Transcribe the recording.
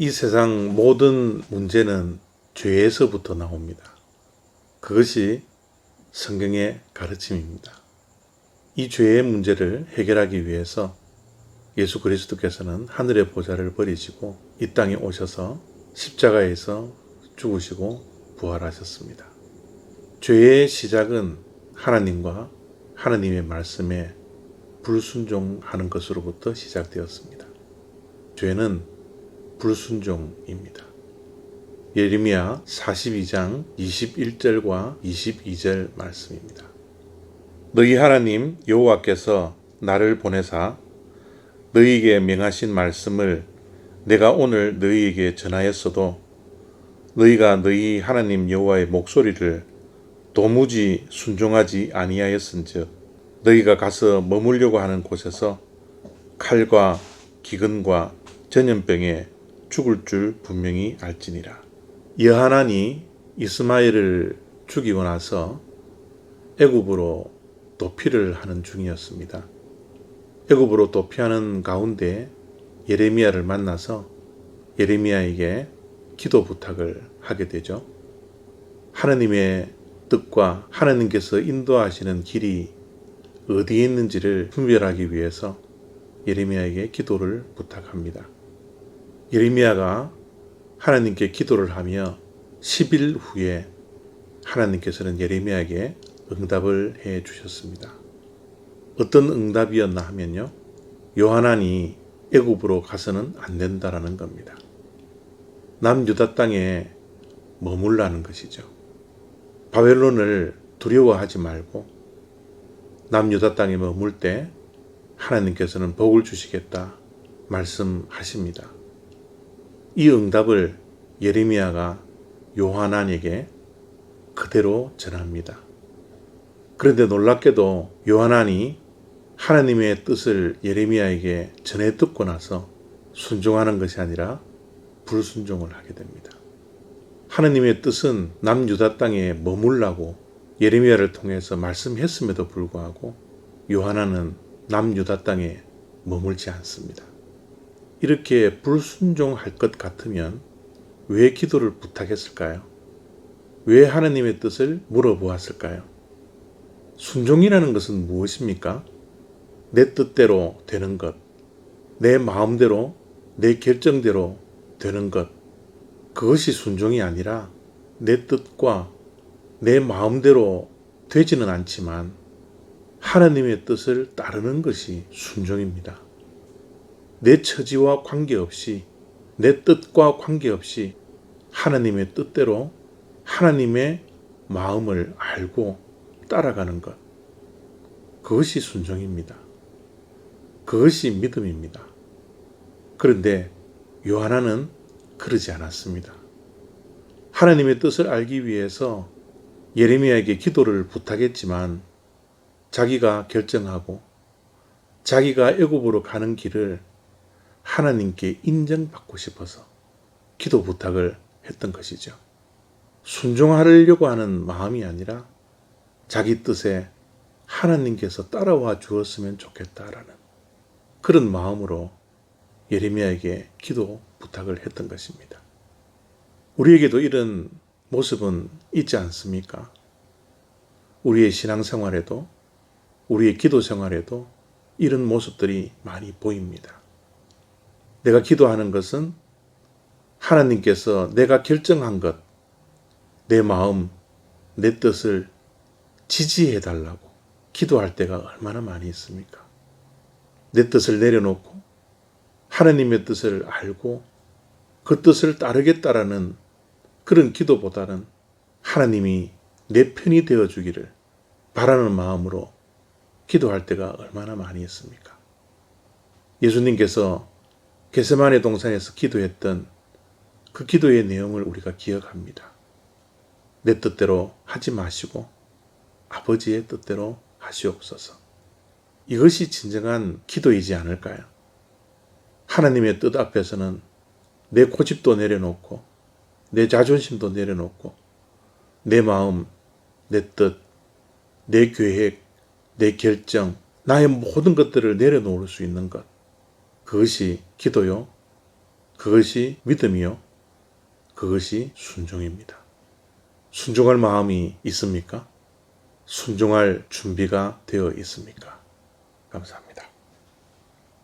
이 세상 모든 문제는 죄에서부터 나옵니다. 그것이 성경의 가르침입니다. 이 죄의 문제를 해결하기 위해서 예수 그리스도께서는 하늘의 보좌를 버리시고 이 땅에 오셔서 십자가에서 죽으시고 부활하셨습니다. 죄의 시작은 하나님과 하나님의 말씀에 불순종하는 것으로부터 시작되었습니다. 죄는 불순종입니다. 예레미야 42장 21절과 22절 말씀입니다. 너희 하나님 여호와께서 나를 보내사 너희에게 명하신 말씀을 내가 오늘 너희에게 전하였어도 너희가 너희 하나님 여호와의 목소리를 도무지 순종하지 아니하였은즉 너희가 가서 머물려고 하는 곳에서 칼과 기근과 전염병에 죽을 줄 분명히 알지니라. 여하난이 이스마엘을 죽이고 나서 애굽으로 도피를 하는 중이었습니다. 애굽으로 도피하는 가운데 예레미야를 만나서 예레미야에게 기도 부탁을 하게 되죠. 하나님의 뜻과 하나님께서 인도하시는 길이 어디에 있는지를 분별하기 위해서 예레미야에게 기도를 부탁합니다. 예레미야가 하나님께 기도를 하며 10일 후에 하나님께서는 예레미야에게 응답을 해 주셨습니다. 어떤 응답이었나 하면요. 요하난이 애굽으로 가서는 안 된다라는 겁니다. 남유다 땅에 머물라는 것이죠. 바벨론을 두려워하지 말고 남유다 땅에 머물 때 하나님께서는 복을 주시겠다 말씀하십니다. 이 응답을 예레미야가 요하난에게 그대로 전합니다. 그런데 놀랍게도 요하난이 하나님의 뜻을 예레미야에게 전해 듣고 나서 순종하는 것이 아니라 불순종을 하게 됩니다. 하나님의 뜻은 남유다 땅에 머물라고 예레미야를 통해서 말씀했음에도 불구하고 요하나는 남유다 땅에 머물지 않습니다. 이렇게 불순종할 것 같으면 왜 기도를 부탁했을까요? 왜 하나님의 뜻을 물어보았을까요? 순종이라는 것은 무엇입니까? 내 뜻대로 되는 것, 내 마음대로, 내 결정대로 되는 것, 그것이 순종이 아니라 내 뜻과 내 마음대로 되지는 않지만 하나님의 뜻을 따르는 것이 순종입니다. 내 처지와 관계없이 내 뜻과 관계없이 하나님의 뜻대로 하나님의 마음을 알고 따라가는 것. 그것이 순종입니다. 그것이 믿음입니다. 그런데 요하나는 그러지 않았습니다. 하나님의 뜻을 알기 위해서 예레미야에게 기도를 부탁했지만 자기가 결정하고 자기가 애굽으로 가는 길을 하나님께 인정받고 싶어서 기도 부탁을 했던 것이죠. 순종하려고 하는 마음이 아니라 자기 뜻에 하나님께서 따라와 주었으면 좋겠다라는 그런 마음으로 예레미야에게 기도 부탁을 했던 것입니다. 우리에게도 이런 모습은 있지 않습니까? 우리의 신앙생활에도 우리의 기도 생활에도 이런 모습들이 많이 보입니다. 내가 기도하는 것은 하나님께서 내가 결정한 것, 내 마음, 내 뜻을 지지해 달라고 기도할 때가 얼마나 많이 있습니까? 내 뜻을 내려놓고 하나님의 뜻을 알고 그 뜻을 따르겠다라는 그런 기도보다는 하나님이 내 편이 되어 주기를 바라는 마음으로 기도할 때가 얼마나 많이 있습니까? 예수님께서 게세마네 동산에서 기도했던 그 기도의 내용을 우리가 기억합니다. 내 뜻대로 하지 마시고 아버지의 뜻대로 하시옵소서. 이것이 진정한 기도이지 않을까요? 하나님의 뜻 앞에서는 내 고집도 내려놓고 내 자존심도 내려놓고 내 마음, 내 뜻, 내 계획, 내 결정, 나의 모든 것들을 내려놓을 수 있는 것. 그것이 기도요. 그것이 믿음이요. 그것이 순종입니다. 순종할 마음이 있습니까? 순종할 준비가 되어 있습니까? 감사합니다.